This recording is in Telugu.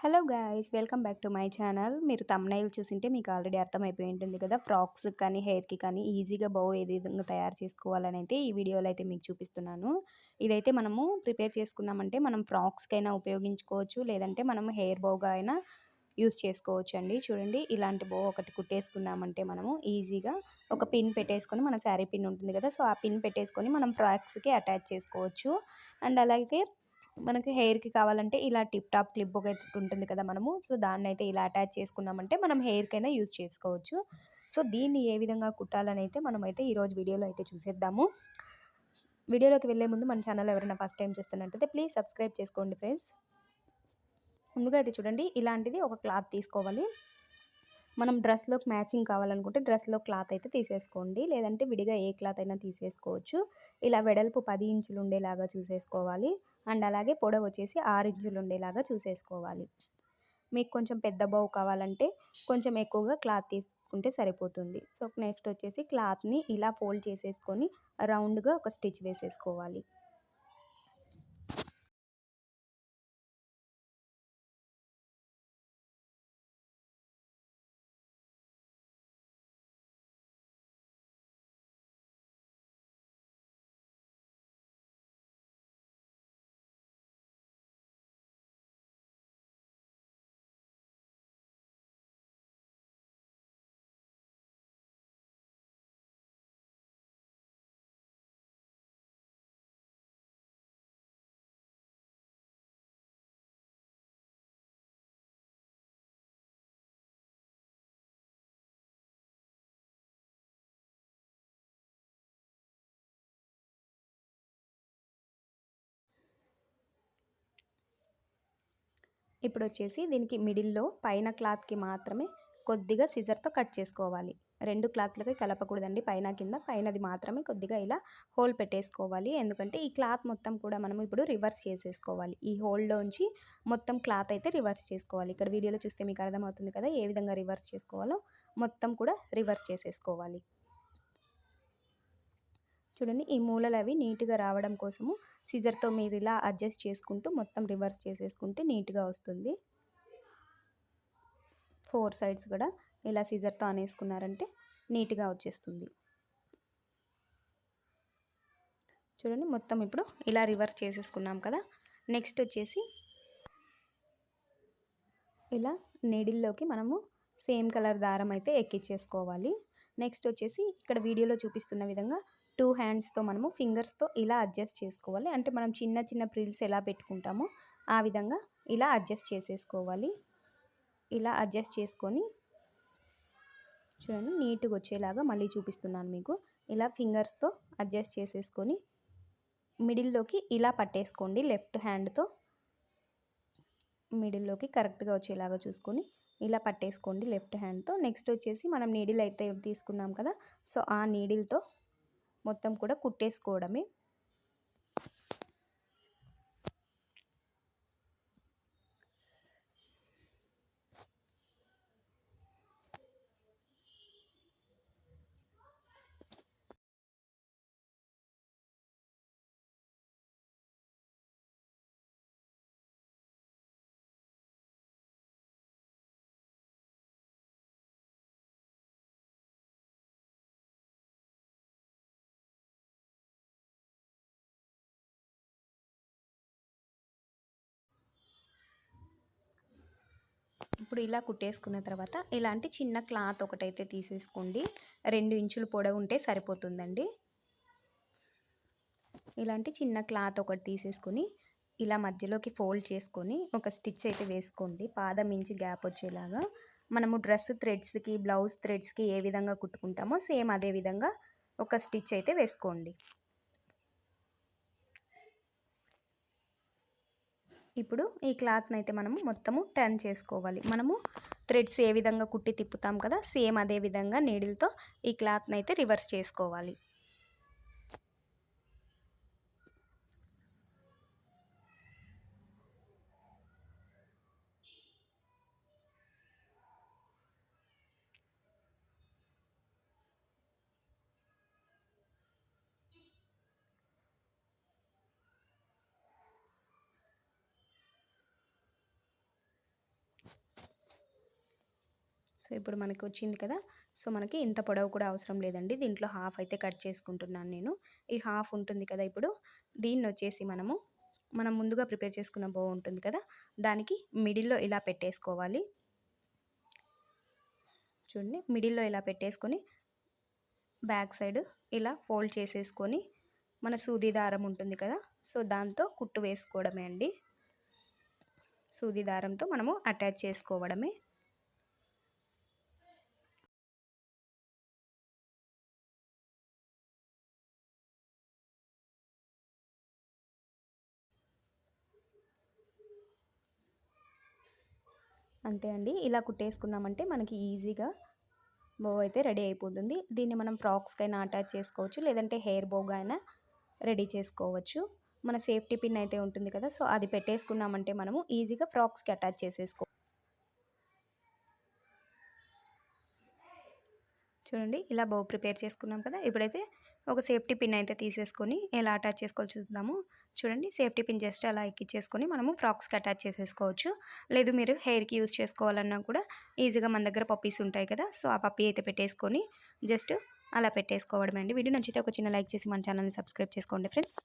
Hello guys welcome back to my channel. మీరు తమ్నైల్ చూసింటే మీకు ఆల్రెడీ అర్థమైపోయి ఉంటుంది కదా ఫ్రాక్స్ కానీ హెయిర్కి కానీ ఈజీగా బౌ ఏ విధంగా తయారు చేసుకోవాలని అయితే ఈ వీడియోలో అయితే మీకు చూపిస్తున్నాను. ఇదైతే మనము ప్రిపేర్ చేసుకున్నామంటే మనం ఫ్రాక్స్కైనా ఉపయోగించుకోవచ్చు లేదంటే మనం హెయిర్ బౌగా అయినా యూస్ చేసుకోవచ్చు అండి చూడండి ఇలాంటి బో ఒకటి కుట్టేసుకున్నామంటే మనము ఈజీగా ఒక పిన్ పెట్టేసుకొని మన శారీ పిన్ ఉంటుంది కదా సో ఆ పిన్ పెట్టేసుకొని మనం ఫ్రాక్స్కి అటాచ్ చేసుకోవచ్చు. అండ్ అలాగే మనకి హెయిర్కి కావాలంటే ఇలా టిప్ టాప్ క్లిప్ ఒక ఉంటుంది కదా మనము. సో దాన్ని అయితే ఇలా అటాచ్ చేసుకున్నామంటే మనం హెయిర్కైనా యూజ్ చేసుకోవచ్చు. సో దీన్ని ఏ విధంగా కుట్టాలని అయితే మనమైతే ఈరోజు వీడియోలో అయితే చూసేద్దాము. వీడియోలోకి వెళ్ళే ముందు మన ఛానల్ ఎవరైనా ఫస్ట్ టైం చూస్తున్నట్టయితే ప్లీజ్ సబ్స్క్రైబ్ చేసుకోండి ఫ్రెండ్స్. ముందుగా అయితే చూడండి ఇలాంటిది ఒక క్లాత్ తీసుకోవాలి. మనం డ్రెస్లోకి మ్యాచింగ్ కావాలనుకుంటే డ్రెస్లో క్లాత్ అయితే తీసేసుకోండి. లేదంటే విడిగా ఏ క్లాత్ అయినా తీసేసుకోవచ్చు. ఇలా వెడల్పు పది ఇంచులు ఉండేలాగా చూసేసుకోవాలి. అండ్ అలాగే పొడవు వచ్చేసి ఆరు ఇంచులు ఉండేలాగా చూసేసుకోవాలి. మీకు కొంచెం పెద్ద బౌ కావాలంటే కొంచెం ఎక్కువగా క్లాత్ తీసుకుంటే సరిపోతుంది. సో నెక్స్ట్ వచ్చేసి క్లాత్ని ఇలా ఫోల్డ్ చేసేసుకొని రౌండ్గా ఒక స్టిచ్ వేసేసుకోవాలి. ఇప్పుడు వచ్చేసి దీనికి మిడిల్లో పైన క్లాత్కి మాత్రమే కొద్దిగా సిజర్తో కట్ చేసుకోవాలి. రెండు క్లాత్లకి కలపకూడదండి పైన కింద. పైనది మాత్రమే కొద్దిగా ఇలా హోల్ పెట్టేసుకోవాలి. ఎందుకంటే ఈ క్లాత్ మొత్తం కూడా మనం ఇప్పుడు రివర్స్ చేసేసుకోవాలి. ఈ హోల్లోంచి మొత్తం క్లాత్ అయితే రివర్స్ చేసుకోవాలి. ఇక్కడ వీడియోలో చూస్తే మీకు అర్థమవుతుంది కదా ఏ విధంగా రివర్స్ చేసుకోవాలో. మొత్తం కూడా రివర్స్ చేసేసుకోవాలి. చూడండి ఈ మూలలు అవి నీట్గా రావడం కోసము సిజర్తో మీరు ఇలా అడ్జస్ట్ చేసుకుంటూ మొత్తం రివర్స్ చేసేసుకుంటే నీట్గా వస్తుంది. ఫోర్ సైడ్స్ కూడా ఇలా సిజర్తో అనేసుకున్నారంటే నీట్గా వచ్చేస్తుంది. చూడండి మొత్తం ఇప్పుడు ఇలా రివర్స్ చేసేసుకున్నాం కదా. నెక్స్ట్ వచ్చేసి ఇలా నెడిల్లోకి మనము సేమ్ కలర్ దారం అయితే ఎక్కించేసుకోవాలి నెక్స్ట్ వచ్చేసి ఇక్కడ వీడియోలో చూపిస్తున్న విధంగా టూ హ్యాండ్స్తో మనము ఫింగర్స్తో ఇలా అడ్జస్ట్ చేసుకోవాలి. అంటే మనం చిన్న చిన్న ప్రిల్స్ ఎలా పెట్టుకుంటామో ఆ విధంగా ఇలా అడ్జస్ట్ చేసేసుకోవాలి. ఇలా అడ్జస్ట్ చేసుకొని చూడండి నీట్గా వచ్చేలాగా మళ్ళీ చూపిస్తున్నాను మీకు. ఇలా ఫింగర్స్తో అడ్జస్ట్ చేసేసుకొని మిడిల్లోకి ఇలా పట్టేసుకోండి. లెఫ్ట్ హ్యాండ్తో మిడిల్లోకి కరెక్ట్గా వచ్చేలాగా చూసుకొని ఇలా పట్టేసుకోండి లెఫ్ట్ హ్యాండ్తో. నెక్స్ట్ వచ్చేసి మనం నీడిల్ అయితే తీసుకున్నాం కదా సో ఆ నీడిల్తో మొత్తం కూడా కుట్టేసుకోవడమే. ఇప్పుడు ఇలా కుట్టేసుకున్న తర్వాత ఇలాంటి చిన్న క్లాత్ ఒకటైతే తీసేసుకోండి. రెండు ఇంచులు పొడవు ఉంటే సరిపోతుందండి. ఇలాంటి చిన్న క్లాత్ ఒకటి తీసేసుకొని ఇలా మధ్యలోకి ఫోల్డ్ చేసుకొని ఒక స్టిచ్ అయితే వేసుకోండి. పాదం ఇంచి గ్యాప్ వచ్చేలాగా. మనము డ్రెస్ థ్రెడ్స్కి బ్లౌజ్ థ్రెడ్స్కి ఏ విధంగా కుట్టుకుంటామో సేమ్ అదే విధంగా ఒక స్టిచ్ అయితే వేసుకోండి. ఇప్పుడు ఈ క్లాత్ని అయితే మనము మొత్తము టర్న్ చేసుకోవాలి. మనము థ్రెడ్స్ ఏ విధంగా కుట్టి తిప్పుతాం కదా సేమ్ అదే విధంగా నీడిల్తో ఈ క్లాత్ని అయితే రివర్స్ చేసుకోవాలి. సో ఇప్పుడు మనకి వచ్చింది కదా! సో మనకి ఇంత పొడవు కూడా అవసరం లేదండి. దీంట్లో హాఫ్ అయితే కట్ చేసుకుంటున్నాను నేను. ఈ హాఫ్ ఉంటుంది కదా ఇప్పుడు! దీన్ని వచ్చేసి మనము మనం ముందుగా ప్రిపేర్ చేసుకున్న బో ఉంటుంది కదా! దానికి మిడిల్లో ఇలా పెట్టేసుకోవాలి. చూడండి మిడిల్లో ఇలా పెట్టేసుకొని బ్యాక్ సైడ్ ఇలా ఫోల్డ్ చేసేసుకొని మన సూది దారం ఉంటుంది కదా! సో దాంతో కుట్టు వేసుకోవడమే అండి. సూది దారంతో మనము అటాచ్ చేసుకోవడమే. అంతే అండి. ఇలా కుట్టేసుకున్నామంటే మనకి ఈజీగా బో అయితే రెడీ అయిపోతుంది. దీన్ని మనం ఫ్రాక్స్కైనా అటాచ్ చేసుకోవచ్చు లేదంటే హెయిర్ బోగా అయినా రెడీ చేసుకోవచ్చు. మన సేఫ్టీ పిన్ అయితే ఉంటుంది కదా సో అది పెట్టేసుకున్నామంటే మనము ఈజీగా ఫ్రాక్స్కి అటాచ్ చేసేసుకో చూడండి ఇలా బౌ ప్రిపేర్ చేసుకున్నాం కదా. ఇప్పుడైతే ఒక సేఫ్టీ పిన్ అయితే తీసేసుకొని ఎలా అటాచ్ చేసుకోవాలి చూద్దాము. చూడండి. సేఫ్టీ పిన్ జస్ట్ అలా ఎక్కిచ్చేసుకొని మనము ఫ్రాక్స్కి అటాచ్ చేసేసుకోవచ్చు. లేదు మీరు హెయిర్కి యూజ్ చేసుకోవాలన్నా కూడా ఈజీగా మన దగ్గర పప్పీస్ ఉంటాయి కదా సో ఆ పప్పీ అయితే పెట్టేసుకొని జస్ట్ అలా పెట్టేసుకోవడం అండి. వీడియో నచ్చితే ఒక చిన్న లైక్ చేసి మన ఛానల్ని సబ్స్క్రైబ్ చేసుకోండి ఫ్రెండ్స్.